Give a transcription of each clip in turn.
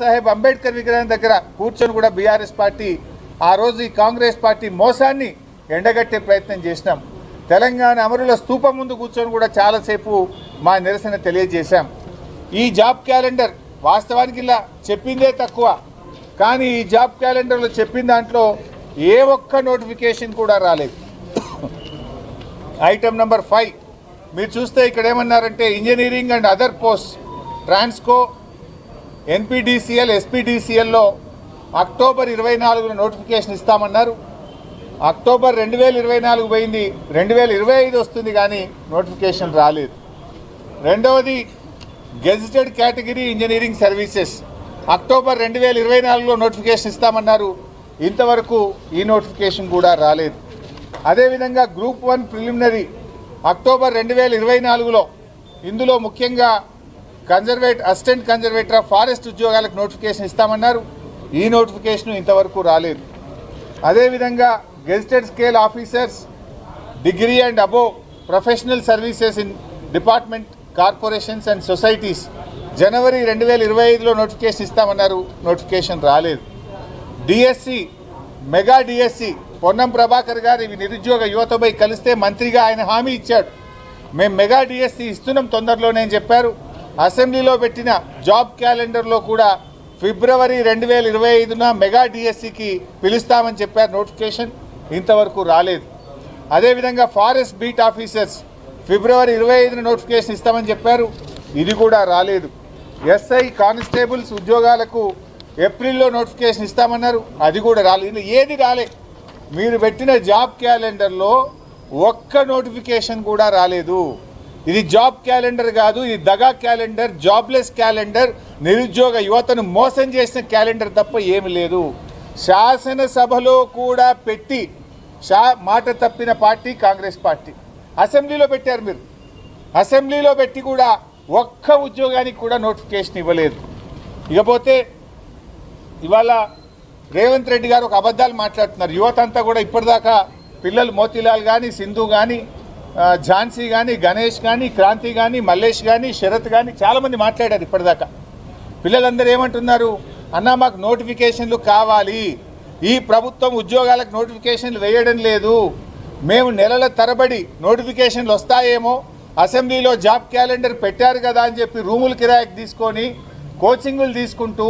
సాహెబ్ అంబేద్కర్ విగ్రహం దగ్గర కూర్చొని కూడా బీఆర్ఎస్ పార్టీ ఆ రోజు ఈ కాంగ్రెస్ పార్టీ మోసాన్ని ఎండగట్టే ప్రయత్నం చేసినాం. తెలంగాణ అమరుల స్తూపం ముందు కూర్చొని కూడా చాలాసేపు మా నిరసన తెలియజేశాం. ఈ జాబ్ క్యాలెండర్ వాస్తవానికి ఇలా చెప్పిందే తక్కువ. కానీ ఈ జాబ్ క్యాలెండర్లో చెప్పిన దాంట్లో ఏ ఒక్క నోటిఫికేషన్ కూడా రాలేదు. Item number five. మీరు చూస్తే ఇక్కడ ఏమన్నారంటే engineering and other post Transco NPDCL ఎస్పీడీసీఎల్లో October ఇరవై నాలుగున నోటిఫికేషన్ ఇస్తామన్నారు. అక్టోబర్ రెండు వేల ఇరవై నాలుగు పోయింది. రెండు వేల ఇరవై ఐదు వస్తుంది కానీ నోటిఫికేషన్ రాలేదు. రెండవది gazetted category engineering services. October రెండు వేల ఇరవై నాలుగులో నోటిఫికేషన్ ఇస్తామన్నారు. ఇంతవరకు ఈ నోటిఫికేషన్ కూడా రాలేదు. అదేవిధంగా గ్రూప్ వన్ ప్రిలిమినరీ అక్టోబర్ రెండు వేల ఇరవై నాలుగులో ఇందులో ముఖ్యంగా కన్జర్వేట్ అసిస్టెంట్ కన్జర్వేటర్ ఆఫ్ ఫారెస్ట్ ఉద్యోగాలకు నోటిఫికేషన్ ఇస్తామన్నారు. ఈ నోటిఫికేషన్ ఇంతవరకు రాలేదు. అదేవిధంగా gazetted scale officers degree and above professional services in department corporations and societies జనవరి రెండు వేల ఇరవై ఐదులో నోటిఫికేషన్ ఇస్తామన్నారు. నోటిఫికేషన్ రాలేదు. DSC mega DSC Ponnam Prabhakar గారు ఇవి నిరుద్యోగ యువతపై కలిస్తే మంత్రిగా ఆయన హామీ ఇచ్చాడు. మేము మెగా డిఎస్సి ఇస్తున్నాం తొందరలోనే అని చెప్పారు. అసెంబ్లీలో పెట్టిన జాబ్ క్యాలెండర్లో కూడా ఫిబ్రవరి రెండు వేల ఇరవై ఐదున మెగా డిఎస్సికి పిలుస్తామని చెప్పారు. నోటిఫికేషన్ ఇంతవరకు రాలేదు. అదేవిధంగా ఫారెస్ట్ బీట్ ఆఫీసర్స్ ఫిబ్రవరి ఇరవై ఐదున నోటిఫికేషన్ ఇస్తామని చెప్పారు. ఇది కూడా రాలేదు. ఎస్ఐ కానిస్టేబుల్స్ ఉద్యోగాలకు ఏప్రిల్లో నోటిఫికేషన్ ఇస్తామన్నారు. అది కూడా రాలేదు. ఏది రాలే. మీరు పెట్టిన జాబ్ క్యాలెండర్లో ఒక్క నోటిఫికేషన్ కూడా రాలేదు. ఇది జాబ్ క్యాలెండర్ కాదు ఇది దగా క్యాలెండర్ జాబ్లెస్ క్యాలెండర్. నిరుద్యోగ యువతను మోసం చేసిన క్యాలెండర్ తప్ప ఏమి లేదు. శాసనసభలో కూడా పెట్టి షా మాట తప్పిన పార్టీ కాంగ్రెస్ పార్టీ. అసెంబ్లీలో పెట్టారు మీరు. అసెంబ్లీలో పెట్టి కూడా ఒక్క ఉద్యోగానికి కూడా నోటిఫికేషన్ ఇవ్వలేదు. ఇకపోతే ఇవాళ రేవంత్ రెడ్డి గారు ఒక అబద్ధాలు మాట్లాడుతున్నారు. యువత అంతా కూడా ఇప్పటిదాకా పిల్లలు మోతీలాల్ కానీ సింధు కానీ ఝాన్సీ కానీ గణేష్ కానీ క్రాంతి కానీ మల్లేష్ కానీ శరత్ కానీ చాలామంది మాట్లాడారు ఇప్పటిదాకా. పిల్లలందరూ ఏమంటున్నారు? అన్న మాకు నోటిఫికేషన్లు కావాలి. ఈ ప్రభుత్వం ఉద్యోగాలకు నోటిఫికేషన్లు వేయడం లేదు. మేము నెలల తరబడి నోటిఫికేషన్లు వస్తాయేమో. అసెంబ్లీలో జాబ్ క్యాలెండర్ పెట్టారు కదా అని చెప్పి రూములు కిరాయికి తీసుకొని కోచింగులు తీసుకుంటూ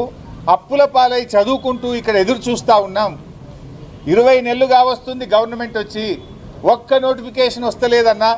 అప్పుల పాలై చదువుకుంటూ ఇక్కడ ఎదురు చూస్తూ ఉన్నాం. ఇరవై నెలలుగా వస్తుంది గవర్నమెంట్ వచ్చి. ఒక్క నోటిఫికేషన్ వస్తలేదన్నా